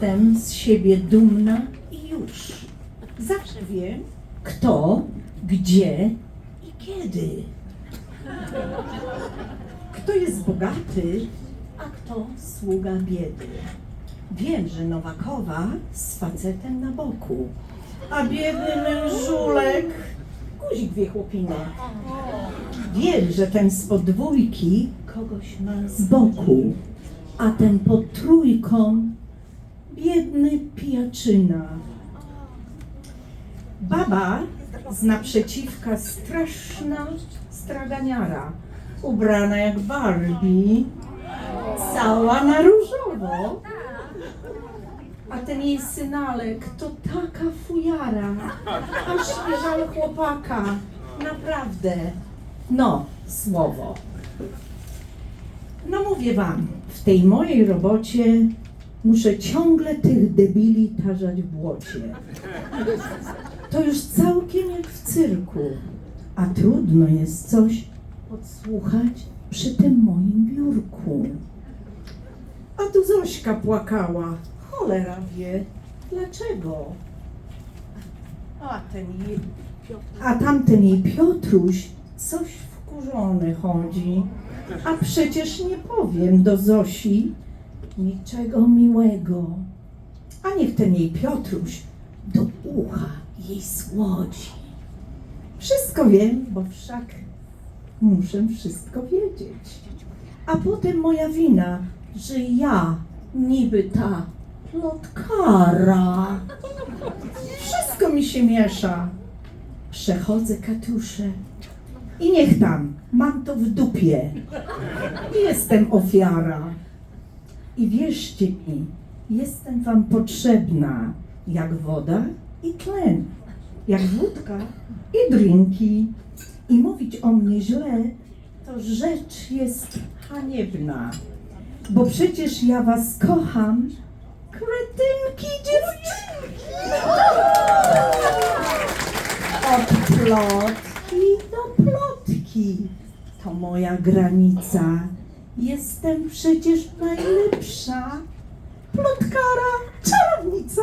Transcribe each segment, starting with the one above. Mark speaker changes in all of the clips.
Speaker 1: Jestem z siebie dumna i już. Zawsze wiem, kto, gdzie i kiedy. Kto jest bogaty, a kto sługa biedy. Wiem, że Nowakowa z facetem na boku, a biedny mężulek guzik wie chłopinę. Wiem, że ten z podwójki kogoś ma z boku, a ten pod trójką biedny pijaczyna. Baba z naprzeciwka straszna straganiara, ubrana jak Barbie, cała na różowo. A ten jej synalek to taka fujara, aż się żal chłopaka, naprawdę. No, słowo. No mówię wam, w tej mojej robocie muszę ciągle tych debili tarzać w błocie. To już całkiem jak w cyrku, a trudno jest coś podsłuchać przy tym moim biurku. A tu Zośka płakała, cholera wie, dlaczego. A ten jej, a tamten jej Piotruś coś wkurzony chodzi. A przecież nie powiem do Zosi niczego miłego. A niech ten jej Piotruś do ucha jej słodzi. Wszystko wiem, bo wszak muszę wszystko wiedzieć. A potem moja wina, że ja niby ta plotkara. Wszystko mi się miesza. Przechodzę katusze i niech tam, mam to w dupie. Jestem ofiara. I wierzcie mi, jestem wam potrzebna jak woda i tlen, jak wódka i drinki. I mówić o mnie źle, to rzecz jest haniebna. Bo przecież ja was kocham, kretynki dziewczynki. Od plotki do plotki to moja granica. Jestem przecież najlepsza plotkara, czarownica.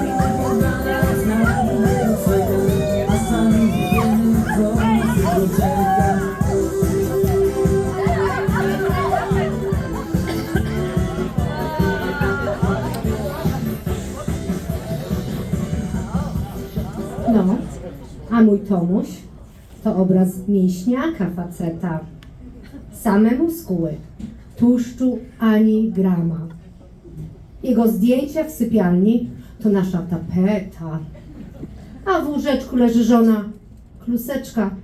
Speaker 2: No, a mój Tomuś to obraz mięśniaka faceta. Same muskuły, tłuszczu ani grama. Jego zdjęcia w sypialni to nasza tapeta. A w łóżeczku leży żona, kluseczka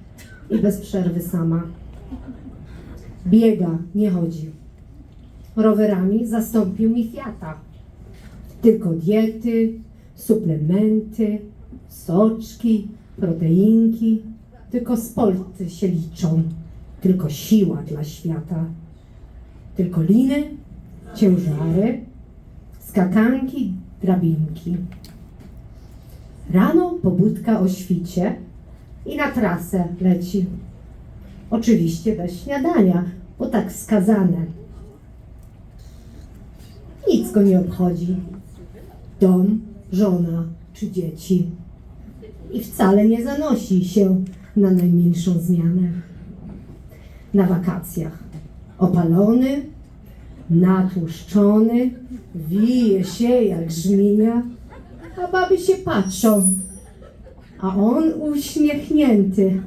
Speaker 2: i bez przerwy sama. Biega, nie chodzi. Rowerami zastąpił mi Fiata. Tylko diety, suplementy, soczki, proteinki. Tylko sporty się liczą. Tylko siła dla świata. Tylko liny, ciężary, skakanki, drabinki. Rano pobudka o świcie i na trasę leci. Oczywiście bez śniadania, bo tak wskazane. Nic go nie obchodzi. Dom, żona czy dzieci. I wcale nie zanosi się na najmilszą zmianę. Na wakacjach opalony, natłuszczony, wije się jak żmija, a baby się patrzą, a on uśmiechnięty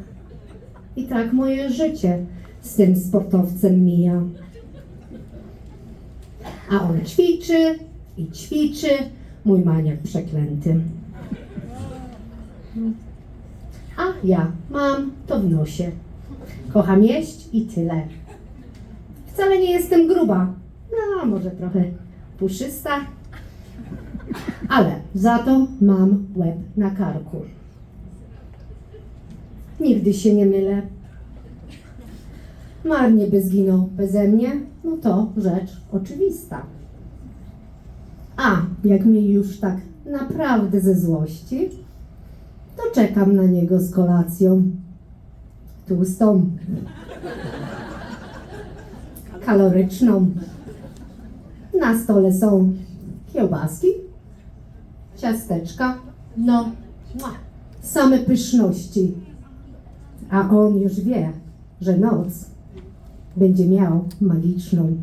Speaker 2: I tak moje życie z tym sportowcem mija. A on ćwiczy i ćwiczy, mój maniak przeklęty. A ja mam to w nosie. Kocham jeść i tyle. Wcale nie jestem gruba. No, może trochę puszysta. Ale za to mam łeb na karku. Nigdy się nie mylę. Marnie by zginął beze mnie, no to rzecz oczywista. A jak mi już tak naprawdę ze złości, to czekam na niego z kolacją. Tłustą, kaloryczną. Na stole są kiełbaski, ciasteczka, no, same pyszności. A on już wie, że noc będzie miał magiczną.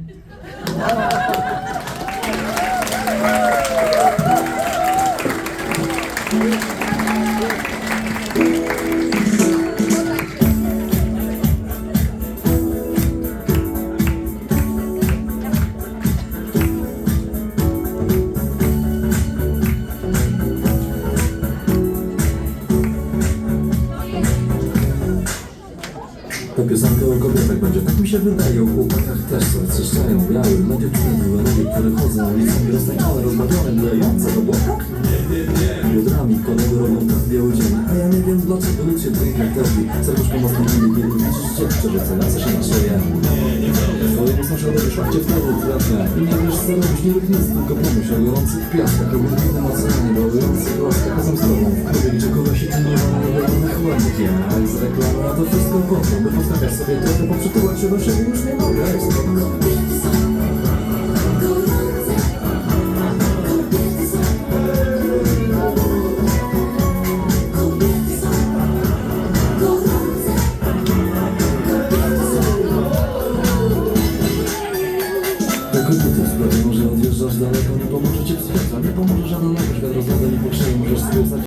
Speaker 3: Ta piosenka o będzie, tak mi się wydaje, o chłopakach też są, trzeszczają, biały, dziewczyny były nogi, które chodzą ulicami roztańczone, rozbawione, mlejące do boku. Biodrami kolego robią tak biały dzień, a ja nie wiem dlaczego lud się drink jak terbi, serduszko mocno bije, kiedy widzisz dziewczę, że cenące się na szyję. Swojemu sąsiadowi szlachcie wtedy trafia i nie wiesz co robić, nie rób nic, tylko pomyśl o gorących piaskach, o górnym oceanie, bałujących łaskach, a sam z tobą. Liczy kogo się nie ma, jak z reklamy, a to wszystko po to, by postawiać sobie trochę, bo przytulać się do siebie już nie mogę.